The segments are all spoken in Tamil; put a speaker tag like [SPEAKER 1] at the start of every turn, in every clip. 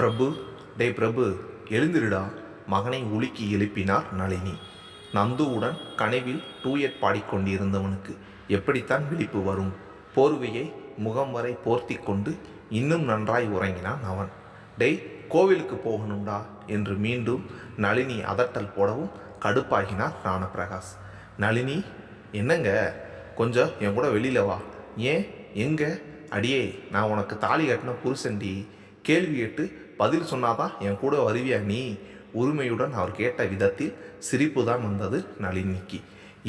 [SPEAKER 1] பிரபு டே பிரபு எழுந்திருடா. மகனை உலுக்கி எழுப்பினார் நளினி. நந்துவுடன் கனவில் டூயட் பாடிக்கொண்டிருந்தவனுக்கு எப்படித்தான் விழிப்பு வரும்? போர்வையை முகம் வரை போர்த்தி கொண்டு இன்னும் நன்றாய் உறங்கினான் அவன். டேய் கோவிலுக்கு போகணும்டா என்று மீண்டும் நளினி அதட்டல் போடவும் கடுப்பாகினார் ராணபிரகாஷ் நளினி என்னங்க? கொஞ்சம் என் கூட வெளியில வா. ஏன்? எங்க? அடியே நான் உனக்கு தாலி கட்டின புருஷன்டி. கேள்வி கேட்டு பதில் சொன்னாதான் என் கூட வருவியா நீ? உரிமையுடன் அவர் கேட்ட விதத்தில் சிரிப்பு தான் வந்தது நளினிக்கு.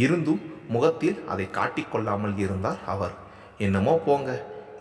[SPEAKER 1] இருந்தும் முகத்தில் அதை காட்டிக்கொள்ளாமல் இருந்தார் அவர். என்னமோ போங்க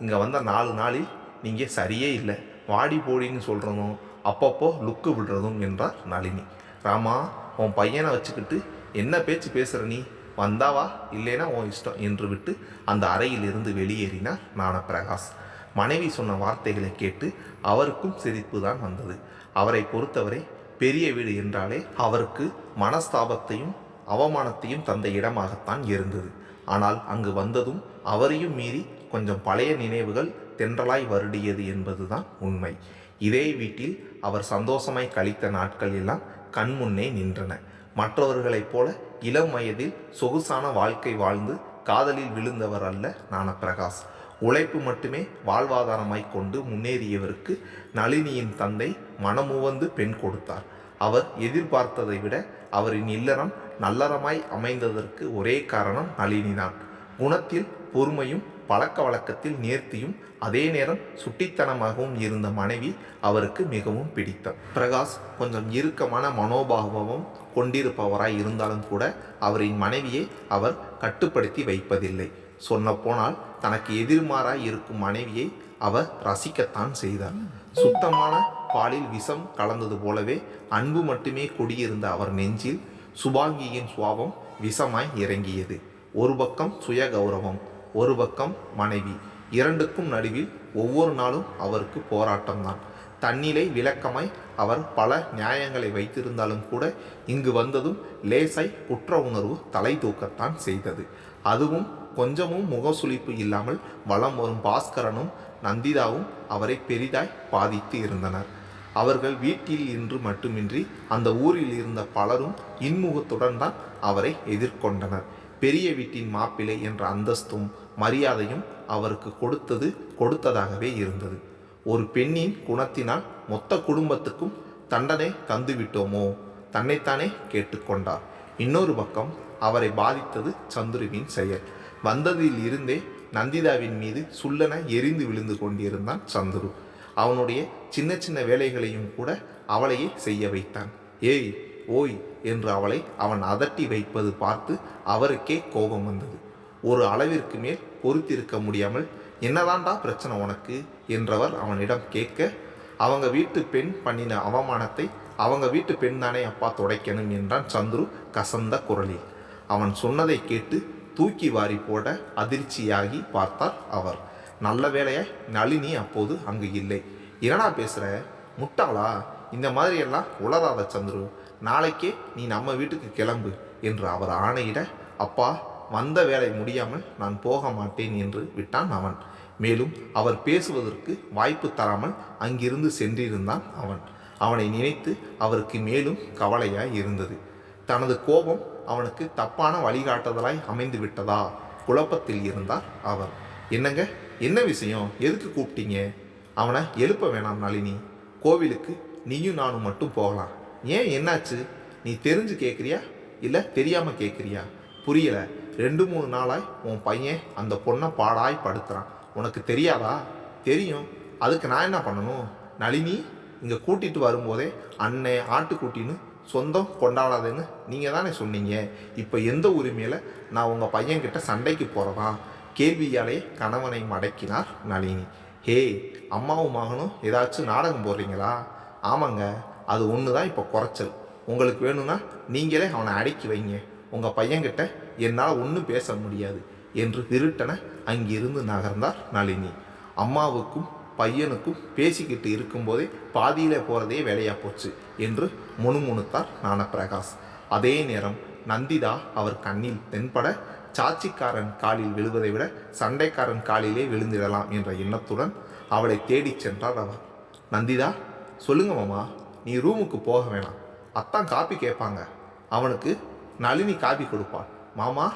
[SPEAKER 1] இங்கே வந்த நாலு நாளில் நீங்கள் சரியே இல்லை வாடி போடின்னு சொல்கிறதும் அப்பப்போ லுக்கு விடுறதும் என்றார் நளினி. ராமா உன் பையனை வச்சுக்கிட்டு என்ன பேச்சு பேசுகிற நீ? வந்தாவா இல்லைன்னா உன் இஷ்டம் என்று விட்டு அந்த அறையில் இருந்து வெளியேறினார் ஞானப்பிரகாஷ் மனைவி சொன்ன வார்த்தைகளை கேட்டு அவருக்கும் சிரிப்பு தான் வந்தது. அவரை பொறுத்தவரை பெரிய வீடு என்றாலே அவருக்கு மனஸ்தாபத்தையும் அவமானத்தையும் தந்த இடமாகத்தான் இருந்தது. ஆனால் அங்கு வந்ததும் அவரையும் மீறி கொஞ்சம் பழைய நினைவுகள் தென்றலாய் வருடியது என்பதுதான் உண்மை. இதே வீட்டில் அவர் சந்தோஷமாய் கழித்த நாட்கள் எல்லாம் கண்முன்னே நின்றன. மற்றவர்களைப் போல இளம் வயதில் சொகுசான வாழ்க்கை வாழ்ந்து காதலில் விழுந்தவர் அல்ல ஞானப்பிரகாஷ் உழைப்பு மட்டுமே வாழ்வாதாரமாய் கொண்டு முன்னேறியவருக்கு நளினியின் தந்தை மனமுவந்து பெண் கொடுத்தார். அவர் எதிர்பார்த்ததை விட அவரின் இல்லறம் நல்லறமாய் அமைந்ததற்கு ஒரே காரணம் நளினிதான். குணத்தில் பொறுமையும் பழக்க வழக்கத்தில் நேர்த்தியும் அதே நேரம் சுட்டித்தனமாகவும் இருந்த மனைவி அவருக்கு மிகவும் பிடித்தார் பிரகாஷ் கொஞ்சம் இறுக்கமான மனோபாவமும் கொண்டிருப்பவராய் இருந்தாலும் கூட அவரின் மனைவியை அவர் கட்டுப்படுத்தி வைப்பதில்லை. சொன்னப்போனால் தனக்கு எதிர்மாறாய் இருக்கும் மனைவியை அவர் ரசிக்கத்தான் செய்தார். சுத்தமான பாலில் விஷம் கலந்தது போலவே அன்பு மட்டுமே கொடியிருந்த அவர் நெஞ்சில் சுபாங்கியின் சுவாபம் விஷமாய் இறங்கியது. ஒரு பக்கம் சுய கௌரவம் ஒரு பக்கம் மனைவி. இரண்டுக்கும் நடுவில் ஒவ்வொரு நாளும் அவருக்கு போராட்டம்தான். தன்னிலை விளக்கமாய் அவர் பல நியாயங்களை வைத்திருந்தாலும் கூட இங்கு வந்ததும் லேசாய் குற்ற உணர்வு தலை தூக்கத்தான் செய்தது. அதுவும் கொஞ்சமும் முகசுளிப்பு இல்லாமல் வலம் வரும் பாஸ்கரனும் நந்திதாவும் அவரை பெரிதாய் பாதித்து இருந்தனர். அவர்கள் வீட்டில் இன்று மட்டுமின்றி அந்த ஊரில் இருந்த பலரும் இன்முகத்துடன் தான் அவரை எதிர்கொண்டனர். பெரிய வீட்டின் மாப்பிள்ளை என்ற அந்தஸ்தும் மரியாதையும் அவருக்கு கொடுத்தது கொடுத்ததாகவே இருந்தது. ஒரு பெண்ணின் குணத்தினால் மொத்த குடும்பத்துக்கும் தண்டனை தந்துவிட்டோமோ? தன்னைத்தானே கேட்டுக்கொண்டார். இன்னொரு பக்கம் அவரை பாதித்தது சந்துருவின் செயல். வந்ததில் இருந்தே நந்திதாவின் மீது சுள்ளன எரிந்து விழுந்து கொண்டிருந்தான் சந்துரு. அவனுடைய சின்ன சின்ன வேலைகளையும் கூட அவளையே செய்ய வைத்தான். ஏய் ஓய் என்று அவளை அவன் அதட்டி வைப்பது பார்த்து அவருக்கே கோபம் வந்தது. ஒரு அளவிற்கு மேல் பொறுத்திருக்க முடியாமல் என்னதான்டா பிரச்சனை உனக்கு? என்றவர் அவனிடம் கேட்க அவங்க வீட்டு பெண் பண்ணின அவமானத்தை அவங்க வீட்டு பெண் தானே அப்பா துடைக்கணும் என்றான் சந்துரு கசந்த குரலில். அவன் சொன்னதை கேட்டு தூக்கி வாரி போட அதிர்ச்சியாகி பார்த்தார் அவர். நல்ல வேலையை நளினி அப்போது அங்கு இல்லை. என்னடா பேசுகிற முட்டாளா? இந்த மாதிரியெல்லாம் உளராத சந்துரு நாளைக்கே நீ நம்ம வீட்டுக்கு கிளம்பு என்று அவர் ஆணையிட அப்பா வந்த வேலை முடியாமல் நான் போக மாட்டேன் என்று விட்டான் அவன். மேலும் அவர் பேசுவதற்கு வாய்ப்பு தராமல் அங்கிருந்து சென்றிருந்தான் அவன். அவனை நினைத்து அவருக்கு மேலும் கவலையாய் இருந்தது. தனது கோபம் அவனுக்கு தப்பான வழிகாட்டுதலாய் அமைந்து விட்டதா? குழப்பத்தில் இருந்தார் அவர். என்னங்க? என்ன விஷயம்? எதுக்கு கூப்பிட்டீங்க? அவனை எழுப்ப வேணாம் நளினி. கோவிலுக்கு நீயும் நானும் மட்டும் போகலாம். ஏன் என்னாச்சு? நீ தெரிஞ்சு கேட்குறியா இல்லை தெரியாமல் கேட்குறியா புரியல. ரெண்டு மூணு நாளாய் உன் பையன் அந்த பொண்ணை பாடாய் படுத்துகிறான் உனக்கு தெரியாதா? தெரியும். அதுக்கு நான் என்ன பண்ணணும்? நளினி இங்கே கூட்டிகிட்டு வரும்போதே அன்னை ஆட்டுக்குட்டின்னு சொந்தம் கொண்டாடாதுன்னு நீங்கள் தானே சொன்னீங்க. இப்போ எந்த உரிமையில் நான் உங்கள் பையன்கிட்ட சண்டைக்கு போகிறதா கேள்வியாலே கணவனை மடக்கினார் நளினி. ஹே அம்மாவும் மகனும் ஏதாச்சும் நாடகம் போடுறீங்களா? ஆமாங்க அது ஒன்று தான் இப்போ குறைச்சல். உங்களுக்கு வேணும்னா நீங்களே அவனை அடக்கி வைங்க. உங்கள் பையன்கிட்ட என்னால் ஒன்றும் பேச முடியாது என்று திருட்டன அங்கிருந்து நகர்ந்தார் நளினி. அம்மாவுக்கும் பையனுக்கும் பேசிக்கிட்டு இருக்கும்போதே பாதியில் போகிறதே வேலையாக போச்சு என்று முணுமுணுத்தார் ஞானப்பிரகாஷ் அதே நேரம் நந்திதா அவர் கண்ணில் தென்பட சாட்சிக்காரன் காலில் விழுவதை விட சண்டைக்காரன் காலிலே விழுந்திடலாம் என்ற எண்ணத்துடன் அவளை தேடிச் சென்றார் அவர். நந்திதா சொல்லுங்க மாமா நீ ரூமுக்கு போக வேணாம். அத்தான் காப்பி கேட்பாங்க. அவனுக்கு நளினி காப்பி கொடுப்பாள். மாமா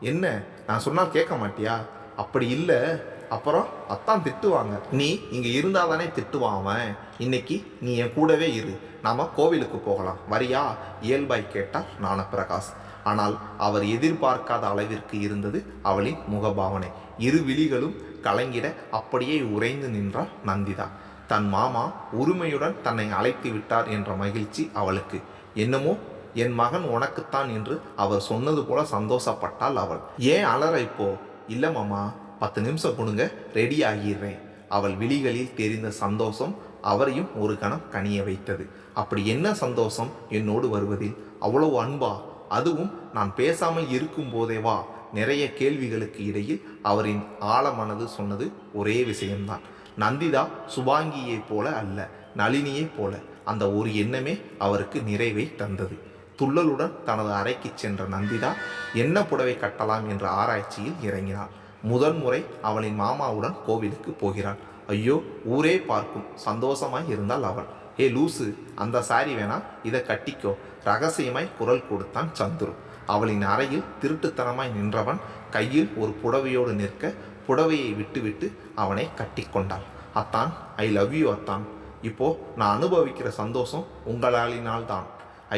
[SPEAKER 1] என்ன? நான் சொன்னால் கேட்க மாட்டியா? அப்படி இல்லை. அப்புறம் அத்தான் திட்டுவாங்க. நீ இங்கே இருந்தால் தானே திட்டுவான் இன்னைக்கு நீ என் கூடவே இரு. நாம கோவிலுக்கு போகலாம். வரியா? இயல்பாய் கேட்டார் ஞானப்பிரகாஷ். ஆனால் அவர் எதிர்பார்க்காத அளவிற்கு இருந்தது அவளின் முகபாவனை. இரு விழிகளும் கலங்கிட அப்படியே உறைந்து நின்றாள் நந்திதா. தன் மாமா உரிமையுடன் தன்னை அழைத்து விட்டார் என்ற மகிழ்ச்சி அவளுக்கு. என்னமோ? என் மகன் உனக்குத்தான் என்று அவர் சொன்னது போல சந்தோஷப்பட்டாள் அவள். ஏன் அலற இப்போ? இல்லை மாமா. பத்து நிமிஷம் கொடுங்க ரெடி ஆகிடுறேன். அவள் விழிகளில் தெரிந்த சந்தோஷம் அவரையும் ஒரு கணம் கனிய வைத்தது. அப்படி என்ன சந்தோஷம் என்னோடு வருவதில்? அவ்வளவு அன்பா? அதுவும் நான் பேசாமல் இருக்கும் வா. நிறைய கேள்விகளுக்கு இடையில் அவரின் ஆழமனது சொன்னது ஒரே விஷயம்தான். நந்திதா சுபாங்கியைப் போல அல்ல நளினியைப் போல. அந்த ஒரு எண்ணமே அவருக்கு நிறைவை தந்தது. துள்ளலுடன் தனது அறைக்கு சென்ற நந்திதா என்ன புடவை கட்டலாம் என்ற ஆராய்ச்சியில் இறங்கினாள். முதல் முறை அவளின் மாமாவுடன் கோவிலுக்கு போகிறாள். ஐயோ ஊரே பார்க்கும். சந்தோஷமாய் இருந்தாள் அவள். ஏ லூசு அந்த சாரி வேணா இதை கட்டிக்கோ. ரகசியமாய் குரல் கொடுத்தான் சந்துரு. அவளின் அறையில் திருட்டுத்தனமாய் நின்றவன் கையில் ஒரு புடவையோடு நிற்க புடவையை விட்டுவிட்டு அவனை கட்டிக்கொண்டாள். அத்தான் ஐ லவ் யூ அத்தான். இப்போ நான் அனுபவிக்கிற சந்தோஷம் உங்களாலினால் தான்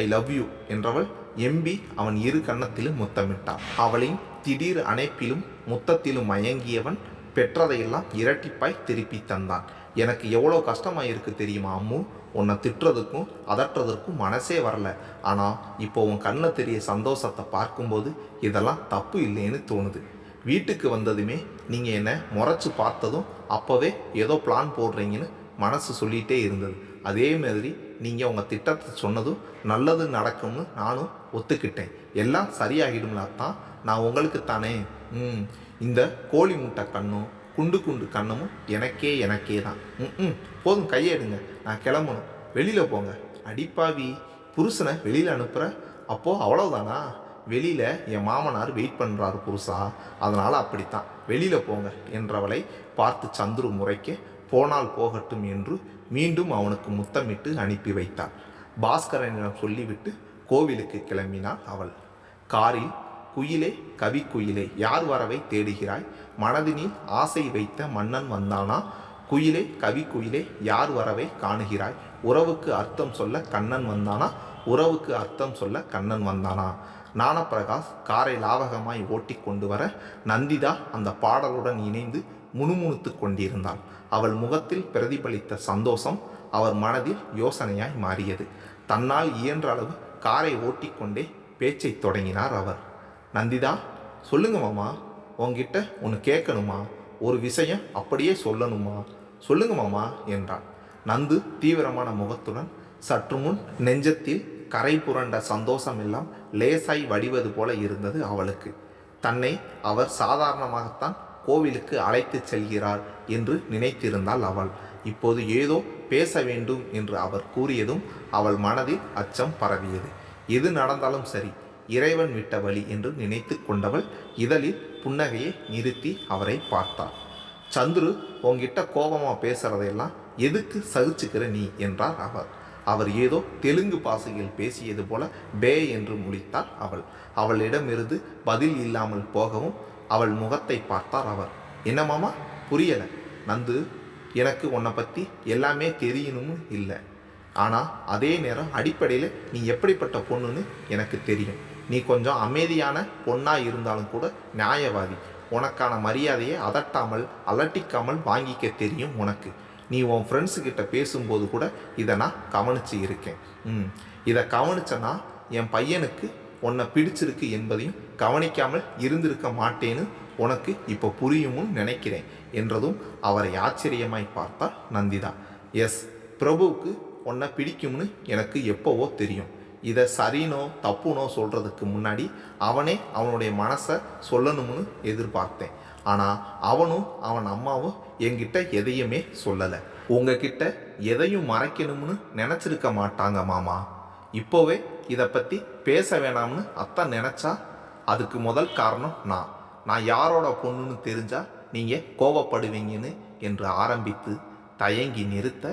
[SPEAKER 1] ஐ லவ் யூ என்றவள் எம்பி அவன் இரு கன்னத்திலும் முத்தமிட்டாள். அவளின் திடீர் அணைப்பிலும் முத்தத்திலும் மயங்கியவன் பெற்றதையெல்லாம் இரட்டிப்பாய் திருப்பி தந்தான். எனக்கு எவ்வளோ கஷ்டமாயிருக்கு தெரியுமா அம்மு? உன்னை திட்டுறதுக்கும் அதட்டுறதுக்கும் மனசே வரல. ஆனால் இப்போ உன் கண்ணில் தெரிய சந்தோஷத்தை பார்க்கும்போது இதெல்லாம் தப்பு இல்லைன்னு தோணுது. வீட்டுக்கு வந்ததுமே நீங்கள் என்னை முறைச்சி பார்த்ததும் அப்போவே ஏதோ பிளான் போடுறீங்கன்னு மனசு சொல்லிகிட்டே இருந்தது. அதே மாதிரி நீங்கள் உங்கள் திட்டத்தை சொன்னதும் நல்லது நடக்கும்னு நானும் ஒத்துக்கிட்டேன். எல்லாம் சரியாகிடும்ல தான் நான் உங்களுக்கு தானே. ம். இந்த கோழி முட்டை கண்ணும் குண்டு குண்டு கண்ணமும் எனக்கே எனக்கே தான். ம் ம். போதும் கையெடுங்க. நான் கிளம்பணும். வெளியில் போங்க. அடிப்பாவி புருஷனை வெளியில் அனுப்புகிற அப்போது அவ்வளோதானா வெளியில் என் மாமனார் வெயிட் பண்ணுறாரு புருஷா. அதனால் அப்படித்தான். வெளியில் போங்க என்றவளை பார்த்து சந்துரு முறைக்க போனால் போகட்டும் என்று மீண்டும் அவனுக்கு முத்தமிட்டு அனுப்பி வைத்தாள் பாஸ்கரனிடம் சொல்லிவிட்டு கோவிலுக்கு கிளம்பினாள் அவள். காரில் குயிலே கவி குயிலே யார் வரவை தேடுகிறாய்? மனதினில் ஆசை வைத்த மன்னன் வந்தானா? குயிலே கவி குயிலே யார் வரவை காணுகிறாய்? உறவுக்கு அர்த்தம் சொல்ல கண்ணன் வந்தானா? உறவுக்கு அர்த்தம் சொல்ல கண்ணன் வந்தானா? ஞானப்பிரகாஷ் காரை லாவகமாய் ஓட்டி கொண்டு வர நந்திதா அந்த பாடலுடன் இணைந்து முணுமுணுத்து கொண்டிருந்தாள். அவள் முகத்தில் பிரதிபலித்த சந்தோஷம் அவர் மனதில் யோசனையாய் மாறியது. தன்னால் இயன்ற அளவு காரை ஓட்டிக்கொண்டே பேச்சை தொடங்கினார் அவர். நந்திதா சொல்லுங்க மாமா. உங்ககிட்ட ஒன்று கேட்கணுமா ஒரு விஷயம் அப்படியே சொல்லணுமா? சொல்லுங்க மாமா என்றான் நந்து தீவிரமான முகத்துடன் சற்று முன் நெஞ்சத்தில் கரை புரண்ட சந்தோஷம் எல்லாம் லேசாய் வடிவது போல இருந்தது அவளுக்கு. தன்னை அவர் சாதாரணமாகத்தான் கோவிலுக்கு அழைத்துச் செல்கிறார் என்று நினைத்திருந்தாள் அவள். இப்போது ஏதோ பேச வேண்டும் என்று அவர் கூறியதும் அவள் மனதில் அச்சம் பரவியது. எது நடந்தாலும் சரி இறைவன் விட்ட வழி என்று நினைத்து கொண்டவள் இதழில் புன்னகையை நிறுத்தி அவரை பார்த்தாள். சந்துரு உங்ககிட்ட கோபமாக பேசுகிறதையெல்லாம் எதுக்கு சகிச்சுக்கிற நீ? என்றார் அவர். அவர் ஏதோ தெலுங்கு பாசையில் பேசியது போல பே என்று முடித்தாள் அவள். அவளிடமிருந்து பதில் இல்லாமல் போகவும் அவள் முகத்தை பார்த்தார் அவர். என்னமாமா புரியலை. நந்து எனக்கு உன்னை பற்றி எல்லாமே தெரியணும்னு இல்லை. ஆனால் அதே நேரம் அடிப்படையில் நீ எப்படிப்பட்ட பொண்ணுன்னு எனக்கு தெரியும். நீ கொஞ்சம் அமைதியான பொண்ணாக இருந்தாலும் கூட நியாயவாதி. உனக்கான மரியாதையை அதட்டாமல் அலட்டிக்காமல் வாங்கிக்க தெரியும் உனக்கு. நீ உன் ஃப்ரெண்ட்ஸுக்கிட்ட பேசும்போது கூட இதை நான் கவனிச்சு இருக்கேன். ம் இதை கவனிச்சனா என் பையனுக்கு உன்னை பிடிச்சிருக்கு என்பதையும் கவனிக்காமல் இருந்திருக்க மாட்டேன்னு உனக்கு இப்போ புரியும்னு நினைக்கிறேன் என்றதும் அவரை ஆச்சரியமாய் பார்த்தா நந்திதா. எஸ். பிரபுவுக்கு உன்னை பிடிக்கும்னு எனக்கு எப்போவோ தெரியும். இதை சரினோ தப்புனோ சொல்கிறதுக்கு முன்னாடி அவனே அவனுடைய மனசை சொல்லணும்னு எதிர்பார்த்தேன். ஆனால் அவனும் அவன் அம்மாவும் என்கிட்ட எதையுமே சொல்லலை. உங்ககிட்ட எதையும் மறைக்கணும்னு நினச்சிருக்க மாட்டாங்க மாமா. இப்போவே இதை பற்றி பேச வேணாம்னு அத்தான் நினச்சா அதுக்கு முதல் காரணம் நான். நான் யாரோட பொண்ணுன்னு தெரிஞ்சால் நீங்கள் கோவப்படுவீங்கன்னு என்று ஆரம்பித்து தயங்கி நிறுத்த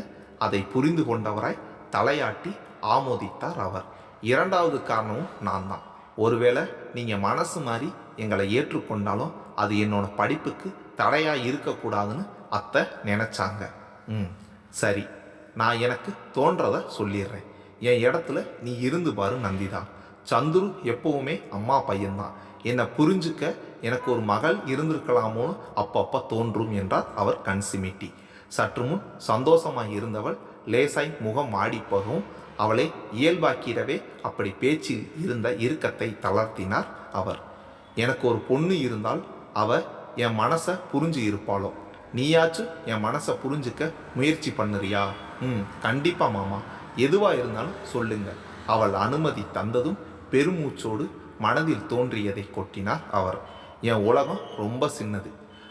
[SPEAKER 1] அதை புரிந்து கொண்டவராய் தலையாட்டி ஆமோதித்தார் அவர். இரண்டாவது காரணமும் நான் தான் ஒருவேளை நீங்கள் மனசு மாதிரி எங்களை ஏற்றுக்கொண்டாலும் அது என்னோட படிப்புக்கு தடையாக இருக்கக்கூடாதுன்னு அத்தை நினச்சாங்க. ம் சரி. நான் எனக்கு தோன்றதை சொல்லிடுறேன். என் இடத்துல நீ இருந்து பாரு நந்திதா. சந்துரு எப்போவுமே அம்மா பையன்தான். என்னை புரிஞ்சுக்க எனக்கு ஒரு மகள் இருந்திருக்கலாமோன்னு அப்பப்போ தோன்றும் என்றார் அவர் கண் சிமிட்டி சற்று முன் சந்தோஷமாக இருந்தவள் லேசாய் முகம் மாடிப்பகவும் அவளை இயல்பாக்கிடவே அப்படி பேச்சில் இருந்த இறுக்கத்தை தளர்த்தினார் அவர். எனக்கு ஒரு பொண்ணு இருந்தால் அவ என் மனசை புரிஞ்சு இருப்பாளோ? நீயாச்சும் என் மனசை புரிஞ்சுக்க முயற்சி பண்ணுறியா? ம் கண்டிப்பாக மாமா. எதுவாக இருந்தாலும் சொல்லுங்க. அவள் அனுமதி தந்ததும் பெருமூச்சோடு மனதில் தோன்றியதை கொட்டினார் அவர். என் உலகம் ரொம்ப சின்னது.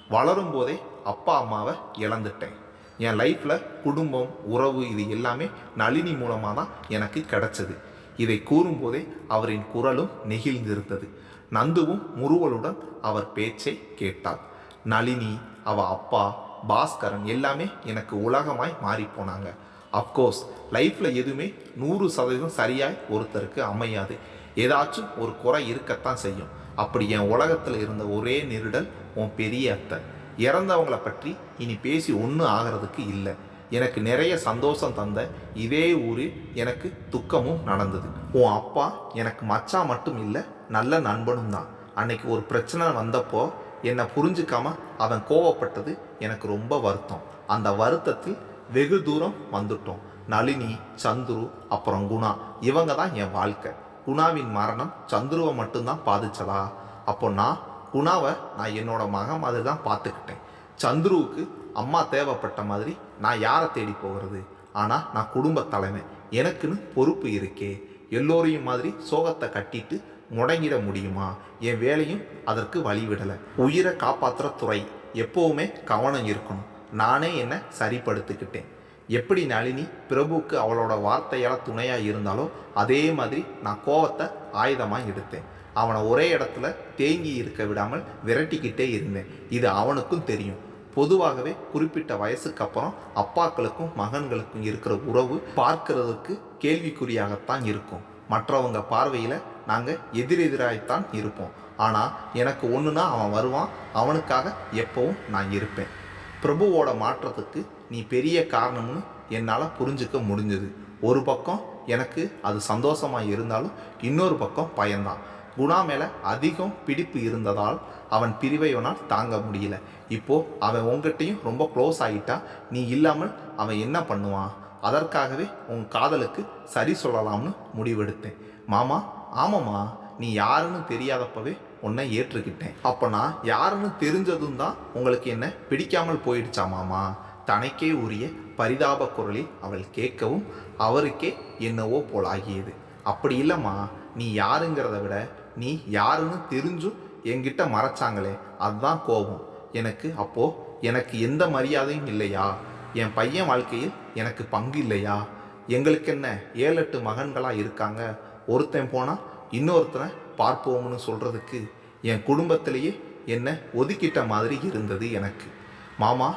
[SPEAKER 1] வளரும் போதே அப்பா அம்மாவை இழந்துட்டேன். என் லைஃப்பில் குடும்பம் உறவு இது எல்லாமே நளினி மூலமாக தான் எனக்கு கிடச்சது. இதை கூறும்போதே அவரின் குரலும் நெகிழ்ந்திருந்தது. நந்துவும் முறுவலுடன் அவர் பேச்சை கேட்டாள் நளினி அவ அப்பா பாஸ்கரன் எல்லாமே எனக்கு உலகமாய் மாறிப்போனாங்க அப்கோர்ஸ் அஃப்கோர்ஸ் லைஃப்பில் எதுவுமே நூறு சதவீதம் சரியாய் ஒருத்தருக்கு அமையாது. ஏதாச்சும் ஒரு குறை இருக்கத்தான் செய்யும். அப்படி என் உலகத்தில் இருந்த ஒரே நெருடல் உன் பெரிய அத்தை. இறந்தவங்கள பற்றி இனி பேசி ஒன்றும் ஆகிறதுக்கு இல்லை. எனக்கு நிறைய சந்தோஷம் தந்த இதே ஊரில் எனக்கு துக்கமும் நடந்தது. உன் அப்பா எனக்கு மச்சா மட்டும் இல்லை நல்ல நண்பனும் தான். அன்னைக்கு ஒரு பிரச்சனை வந்தப்போ என்னை புரிஞ்சுக்காம அவன் கோவப்பட்டது எனக்கு ரொம்ப வருத்தம். அந்த வருத்தத்தில் வெகு தூரம் வந்துட்டோம். நளினி சந்துரு அப்புறம் குணா. இவங்க தான் என் வாழ்க்கை. குணாவின் மரணம் சந்துருவை மட்டும்தான் பாதிச்சதா? அப்போ நான் குணாவை நான் என்னோட மகன் மாதிரி தான் பார்த்துக்கிட்டேன். சந்துருவுக்கு அம்மா தேவைப்பட்ட மாதிரி நான் யாரை தேடி போகிறது? ஆனால் நான் குடும்ப தலைமை. எனக்குன்னு பொறுப்பு இருக்கே. எல்லோரையும் மாதிரி சோகத்தை கட்டிட்டு முடங்கிட முடியுமா? என் வேலையும் அதற்கு வழிவிடலை. உயிரை காப்பாற்றுற துறை. எப்போவுமே கவனம் இருக்கணும். நானே என்னை சரிப்படுத்திக்கிட்டேன். எப்படி நளினி பிரபுவுக்கு அவளோட வார்த்தையால் துணையாக இருந்தாலோ அதே மாதிரி நான் கோவத்தை ஆயுதமாக எடுத்தேன். அவனை ஒரே இடத்துல தேங்கி இருக்க விடாமல் விரட்டிக்கிட்டே இருந்தேன். இது அவனுக்கும் தெரியும். பொதுவாகவே குறிப்பிட்ட வயசுக்கு அப்புறம் அப்பாக்களுக்கும் மகன்களுக்கும் இருக்கிற உறவு பார்க்கறதுக்கு கேள்விக்குறியாகத்தான் இருக்கும். மற்றவங்க பார்வையில் நாங்கள் எதிரெதிராய்த்தான் இருப்போம். ஆனால் எனக்கு ஒன்றுனா அவன் வருவான். அவனுக்காக எப்பவும் நான் இருப்பேன். பிரபுவோட மாற்றத்துக்கு நீ பெரிய காரணம்னு என்னால் புரிஞ்சுக்க முடிஞ்சது. ஒரு பக்கம் எனக்கு அது சந்தோஷமாக இருந்தாலும் இன்னொரு பக்கம் பயந்தான் குணா மேலே அதிகம் பிடிப்பு இருந்ததால் அவன் பிரிவை அவனால் தாங்க முடியல. இப்போது அவன் உங்ககிட்டயும் ரொம்ப க்ளோஸ் ஆகிட்டா நீ இல்லாமல் அவன் என்ன பண்ணுவான்? அதற்காகவே உன் காதலுக்கு சரி சொல்லலாம்னு முடிவெடுத்தேன். மாமா ஆமாம்மா நீ யாருன்னு தெரியாதப்பவே உன்னை ஏற்றுக்கிட்டேன். அப்போ நான் யாருன்னு தெரிஞ்சதும் தான் உங்களுக்கு என்ன பிடிக்காமல் போயிடுச்சா மாமா? தனக்கே உரிய பரிதாப குரலில் அவள் கேட்கவும் அவருக்கே என்னவோ போலாகியது. அப்படி இல்லைம்மா நீ யாருங்கிறத விட நீ யாருன்னு தெரிஞ்சும் என்கிட்ட மறைச்சாங்களே அதுதான் கோபம். எனக்கு அப்போ எனக்கு எந்த மரியாதையும் இல்லையா? என் பையன் வாழ்க்கையில் எனக்கு பங்கு இல்லையா? எங்களுக்கு என்ன ஏழு எட்டு மகன்களாக இருக்காங்க? ஒருத்தன் போனால் இன்னொருத்தனை பார்ப்போம்னு சொல்கிறதுக்கு என் குடும்பத்திலேயே என்னை ஒதுக்கிட்ட மாதிரி இருந்தது எனக்கு. மாமா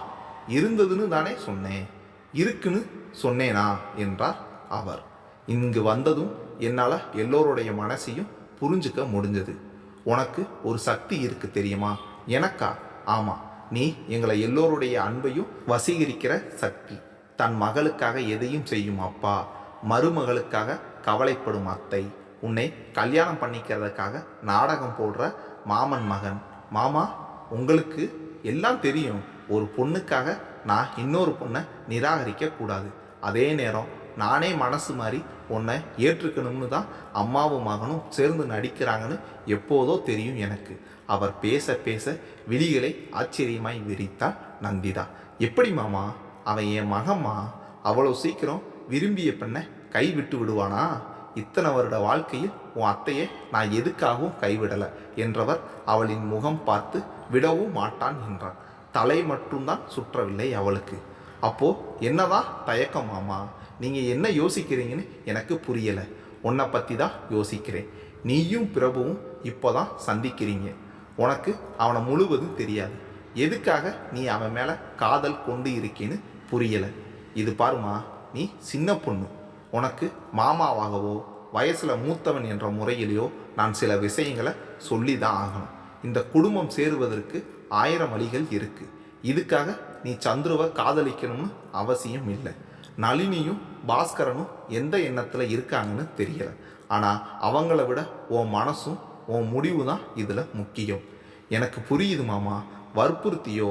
[SPEAKER 1] இருந்ததுன்னு தானே சொன்னேன். இருக்குன்னு சொன்னேனா? என்றார் அவர். இங்கு வந்ததும் என்னால் எல்லோருடைய மனசையும் புரிஞ்சுக்க முடிஞ்சது. உனக்கு ஒரு சக்தி இருக்கு தெரியுமா? எனக்கா? ஆமாம் நீ எங்களை எல்லோருடைய அன்பையும் வசீகரிக்கிற சக்தி. தன் மகளுக்காக எதையும் செய்யும் அப்பா. மருமகளுக்காக கவலைப்படும் அத்தை. உன்னை கல்யாணம் பண்ணிக்கிறதுக்காக நாடகம் போடுற மாமன் மகன். மாமா உங்களுக்கு எல்லாம் தெரியும். ஒரு பொண்ணுக்காக நான் இன்னொரு பொண்ணை நிராகரிக்க கூடாது அதே நேரம் நானே மனசு மாதிரி உன்னை ஏற்றுக்கணும்னு தான் அம்மாவும் மகனும் சேர்ந்து நடிக்கிறாங்கன்னு எப்போதோ தெரியும் எனக்கு. அவர் பேச பேச விழிகளை ஆச்சரியமாய் விரித்தாள் நந்திதா. எப்படி மாமா? அவன் என் மகம்மா? அவ்வளோ சீக்கிரம் விரும்பிய பெண்ணை கை விட்டு விடுவானா? இத்தனை வருட வாழ்க்கையில் உன் அத்தையை நான் எதுக்காகவும் கைவிடலை என்றவர் அவளின் முகம் பார்த்து விடவும் மாட்டான் என்றான். தலை மட்டும்தான் சுற்றவில்லை அவளுக்கு. அப்போ என்னதான் தயக்கமாமா நீங்கள் என்ன யோசிக்கிறீங்கன்னு எனக்கு புரியலை. உன்னை பற்றி தான் யோசிக்கிறேன். நீயும் பிரபுவும் இப்போ தான் சந்திக்கிறீங்க. உனக்கு அவனை முழுவதும் தெரியாது. எதுக்காக நீ அவன் மேலே காதல் கொண்டு இருக்கேன்னு புரியலை. இது பாருமா நீ சின்ன பொண்ணு. உனக்கு மாமாவாகவோ வயசில் மூத்தவன் என்ற முறையிலேயோ நான் சில விஷயங்களை சொல்லி தான் ஆகணும். இந்த குடும்பம் சேருவதற்கு ஆயிரம் வழிகள் இருக்குது இதுக்காக நீ சந்துருவை காதலிக்கணும்னு அவசியம் இல்லை. நளினியும் பாஸ்கரனும் எந்த எண்ணத்தில் இருக்காங்கன்னு தெரியல. ஆனால் அவங்கள விட உன் மனசும் உன் முடிவு தான் இதில் முக்கியம். எனக்கு புரியுது மாமா. வற்புறுத்தியோ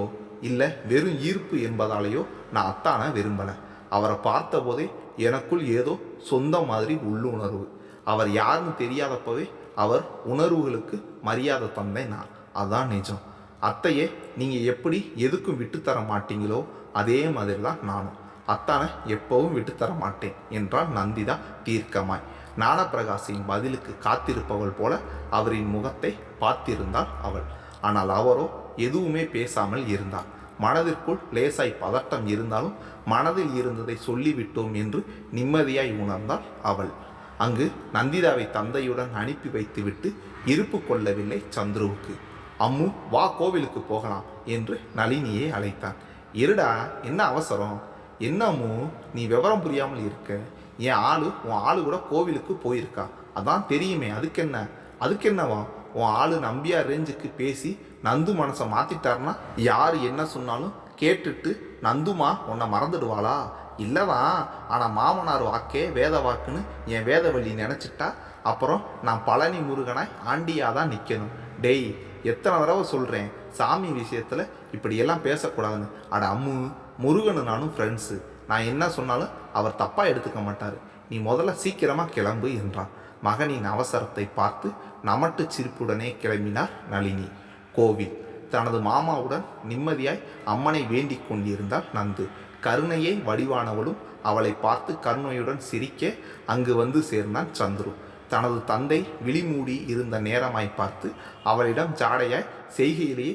[SPEAKER 1] இல்லை வெறும் ஈர்ப்பு என்பதாலேயோ நான் அத்தானை விரும்பலை. அவரை பார்த்தபோதே எனக்குள் ஏதோ சொந்த மாதிரி உள்ளுணர்வு. அவர் யாருன்னு தெரியாதப்பவே அவர் உணர்வுகளுக்கு மரியாதை தந்தேன் நான். அதான் நிஜம். அத்தையே நீங்கள் எப்படி எதுக்கும் விட்டுத்தர மாட்டீங்களோ அதே மாதிரி தான் நானும். அத்தானை எப்பவும் விட்டுத்தர மாட்டேன் என்றாள் நந்திதா தீர்க்கமாய். ஞானப்பிரகாசின் பதிலுக்கு காத்திருப்பவள் போல அவரின் முகத்தை பார்த்திருந்தாள் அவள். ஆனால் அவரோ எதுவுமே பேசாமல் இருந்தார். மனதிற்குள் லேசாய் பதட்டம் இருந்தாலும் மனதில் இருந்ததை சொல்லிவிட்டோம் என்று நிம்மதியாய் உணர்ந்தாள் அவள். அங்கு நந்திதாவை தந்தையுடன் அனுப்பி வைத்துவிட்டு இருப்பு கொள்ளவில்லை சந்துருவுக்கு. அம்மு வா கோவிலுக்கு போகலாம் என்று நளினியை அழைத்தான் இருடா என்ன அவசரம்? என்னமோ நீ விவரம் புரியாமல் இருக்க. என் ஆளு உன் ஆளு கூட கோவிலுக்கு போயிருக்கா. அதான் தெரியுமே அதுக்கு என்ன அதுக்கு என்னவா உன் ஆளு நம்பியார் ரேஞ்சுக்கு பேசி நந்து மனசை மாத்திட்டாருன்னா யார் என்ன சொன்னாலும் கேட்டுட்டு நந்துமா உன்னை மறந்துடுவாளா? இல்லைதான் ஆனால் மாமனார் வாக்கே வேத வாக்குன்னு என் வேதவள்ளி நினச்சிட்டா. அப்புறம் நான் பழனி முருகனாய் ஆண்டியாக தான் நிற்கணும் டெய் எத்தனை தடவை சொல்கிறேன் சாமி விஷயத்தில் இப்படியெல்லாம் பேசக்கூடாதுன்னு. அட அம்மு. முருகனு நானும் ஃப்ரெண்ட்ஸு நான் என்ன சொன்னாலும் அவர் தப்பாக எடுத்துக்க மாட்டார். நீ முதல்ல சீக்கிரமாக கிளம்பு என்றான். மகனின் அவசரத்தை பார்த்து நமட்டு சிரிப்புடனே கிளம்பினார் நளினி. கோவில். தனது மாமாவுடன் நிம்மதியாய் அம்மனை வேண்டிக் கொண்டிருந்தாள் நந்து. கருணையே வடிவானவளும் அவளை பார்த்து கருணையுடன் சிரிக்க அங்கு வந்து சேர்ந்தான் சந்துரு. தனது தந்தை விழிமூடி இருந்த நேரமாய் பார்த்து அவளிடம் ஜாடையாய் செய்கையிலேயே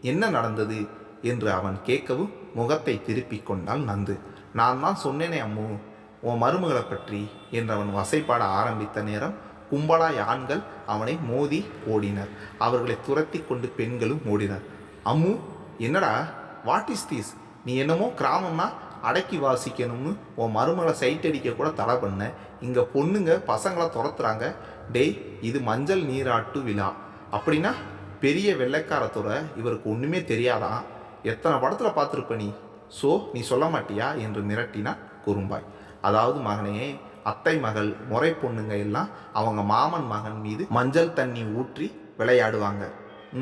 [SPEAKER 1] என்ன நடந்தது? என்று அவன் கேட்கவும் முகத்தை திருப்பிக் கொண்டாள் நந்து. நான் தான் சொன்னேனே அம்மு உன் மருமகளை பற்றி என்றவன் வசைப்பாட ஆரம்பித்த நேரம் கும்பலாய் ஆண்கள் அவனை மோதி ஓடினர். அவர்களை துரத்தி கொண்டு பெண்களும் ஓடினர். அம்மு என்னடா? வாட் இஸ் திஸ் நீ என்னமோ கிராமம்னா அடக்கி வாசிக்கணும்னு உன் மருமகளை சைட் அடிக்க கூட தடை பண்ண. இங்கே பொண்ணுங்க பசங்களை துரத்துறாங்க. டேய் இது மஞ்சள் நீராட்டு விழா. அப்படின்னா பெரிய வெள்ளைக்காரத்தோட இவருக்கு ஒன்றுமே தெரியாதான். எத்தனை படத்தில் பார்த்துருப்ப நீ? ஸோ நீ சொல்ல மாட்டியா? என்று மிரட்டினா குறும்பாய். அதாவது மகனே அத்தை மகள் முறை பொண்ணுங்க எல்லாம் அவங்க மாமன் மகன் மீது மஞ்சள் தண்ணி ஊற்றி விளையாடுவாங்க.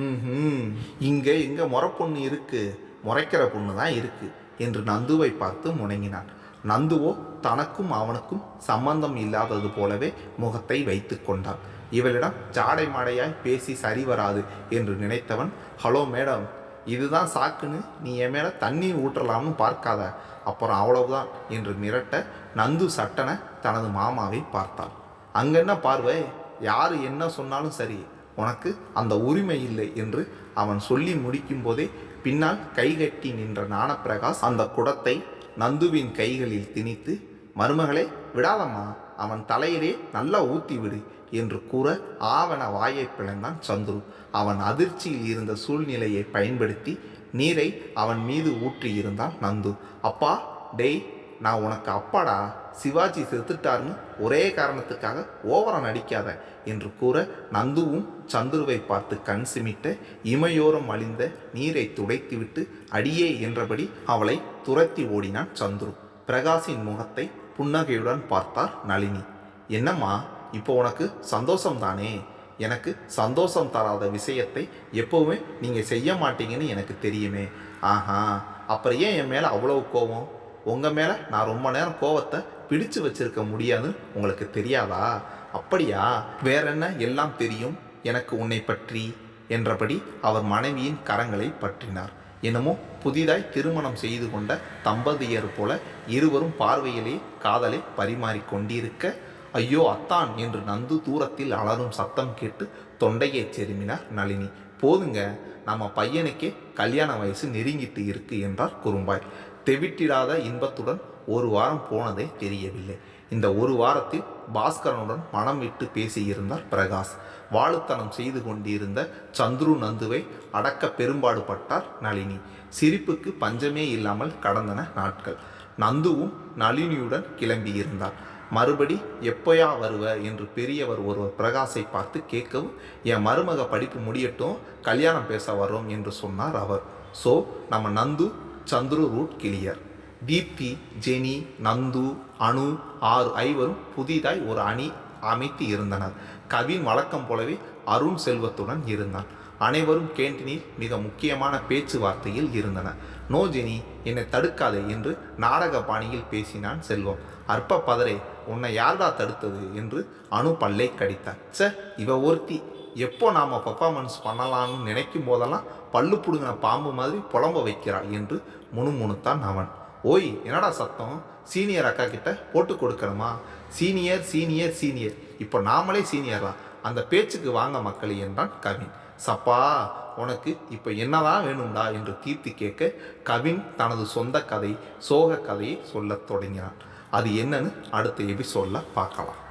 [SPEAKER 1] ம் இங்கே எங்கே முறை பொண்ணு இருக்குது முறைக்கிற பொண்ணு தான் இருக்கு என்று நந்துவை பார்த்து முணங்கினான் நந்துவோ தனக்கும் அவனுக்கும் சம்பந்தம் இல்லாதது போலவே முகத்தை வைத்து கொண்டான். இவளிடம் ஜாடை மாடையாய் பேசி சரி வராது என்று நினைத்தவன் ஹலோ மேடம் இதுதான் சாக்குன்னு நீ என் மேலே தண்ணி ஊற்றலாம்னு பார்க்காத. அப்புறம் அவ்வளவுதான் என்று மிரட்ட நந்து சட்டனை தனது மாமாவை பார்த்தாள். அங்கென்ன பார்வை? யார் என்ன சொன்னாலும் சரி உனக்கு அந்த உரிமை இல்லை என்று அவன் சொல்லி முடிக்கும் போதே பின்னால் கைகட்டி நின்ற ஞானப்பிரகாஷ் அந்த குடத்தை நந்துவின் கைகளில் திணித்து மருமகளே விடாதம்மா. அவன் தலையிலே நல்லா ஊத்தி விடு என்று கூற ஆவன வாயை பிளந்தான் சந்துரு. அவன் அதிர்ச்சியில் இருந்த சூழ்நிலையை பயன்படுத்தி நீரை அவன் மீது ஊற்றி இருந்தான் நந்து. அப்பா டேய் நான் உனக்கு அப்பாடா. சிவாஜி செத்துட்டார்னு ஒரே காரணத்துக்காக ஓவரா நடிக்காத என்று கூற நந்துவும் சந்துருவை பார்த்து கண் சிமிட்ட இமையோரம் அழிந்த நீரை துடைத்துவிட்டு அடியே என்றபடி அவளை துரத்தி ஓடினான் சந்துரு. பிரகாஷின் முகத்தை புன்னகையுடன் பார்த்தார் நளினி. என்னம்மா இப்போ உனக்கு சந்தோஷம் தானே எனக்கு சந்தோஷம் தராத விஷயத்தை எப்போவுமே நீங்கள் செய்ய மாட்டீங்கன்னு எனக்கு தெரியுமே. ஆஹா அப்புறம் ஏன் என் மேலே அவ்வளவு கோபம்? உங்கள் மேலே நான் ரொம்ப நேரம் கோவத்தை பிடிச்சு வச்சிருக்க முடியாதுன்னு உங்களுக்கு தெரியாதா? அப்படியா? வேற என்ன எல்லாம் தெரியும்? எனக்கு உன்னை பற்றி என்றபடி அவர் மனைவியின் கரங்களை பற்றினார். என்னமோ புதிதாய் திருமணம் செய்து கொண்ட தம்பதியர் போல இருவரும் பார்வையிலே காதலை பரிமாறிக்கொண்டிருக்க ஐயோ அத்தான் என்று நந்து தூரத்தில் அலறும் சத்தம் கேட்டு தொண்டையை செருமினார் நளினி. போதுங்க நம்ம பையனுக்கே கல்யாண வயசு நெருங்கிட்டு இருக்கு என்றார் குறும்பாய். தெவிட்டிடாத இன்பத்துடன் ஒரு வாரம் போனதே தெரியவில்லை. இந்த ஒரு வாரத்தில் பாஸ்கரனுடன் மனம் விட்டு பேசியிருந்தார் பிரகாஷ். வாழுத்தனம் செய்து கொண்டிருந்த சந்துரு நந்துவை அடக்க பெரும்பாடு பட்டார் நளினி. சிரிப்புக்கு பஞ்சமே இல்லாமல் கடந்தன நாட்கள். நந்துவும் நளினியுடன் கிளம்பி இருந்தார் மறுபடி எப்போயா வருவ என்று பெரியவர் ஒருவர் பிரகாஷை பார்த்து கேட்கவும் என் மருமக படிப்பு முடியட்டும் கல்யாணம் பேச வரோம் என்று சொன்னார் அவர். ஸோ நம்ம நந்து சந்துரு ரூட் கிளியர். தீப்தி ஜெனி நந்து அணு ஆறு ஐவரும் புதிதாய் ஒரு அணி அமைத்து இருந்தனர். கவின் வழக்கம் போலவே அருண் செல்வத்துடன் இருந்தான். அனைவரும் கேண்டீனில் மிக முக்கியமான பேச்சுவார்த்தையில் இருந்தனர். நோ ஜெனி என்னை தடுக்காதே என்று நாடக பாணியில் பேசினான் செல்வம். அற்ப பதரை உன்னை யார்டா தடுத்தது? என்று அணு பல்லை கடித்தார். ச இவ ஒருத்தி எப்போ நாம் பர்ஃபார்மன்ஸ் பண்ணலாம்னு நினைக்கும் போதெல்லாம் பல்லு பிடுங்கின பாம்பு மாதிரி புலம்ப வைக்கிறாள் என்று முணுமுணுத்தான் அவன். ஓய் என்னடா சத்தம்? சீனியர் அக்கா கிட்ட போட்டு கொடுக்கணுமா? Senior senior senior. இப்போ நாமளே சீனியரா அந்த பேச்சுக்கு வாங்க மக்கள் என்றான் கவின். சப்பா உனக்கு இப்போ என்னதான் வேணும்டா என்று தீர்த்து கேட்க கவின் தனது சொந்த கதை சோக கதையை சொல்லத் தொடங்கினான். அது என்னன்னு அடுத்த எபிசோடில் பார்க்கலாம்.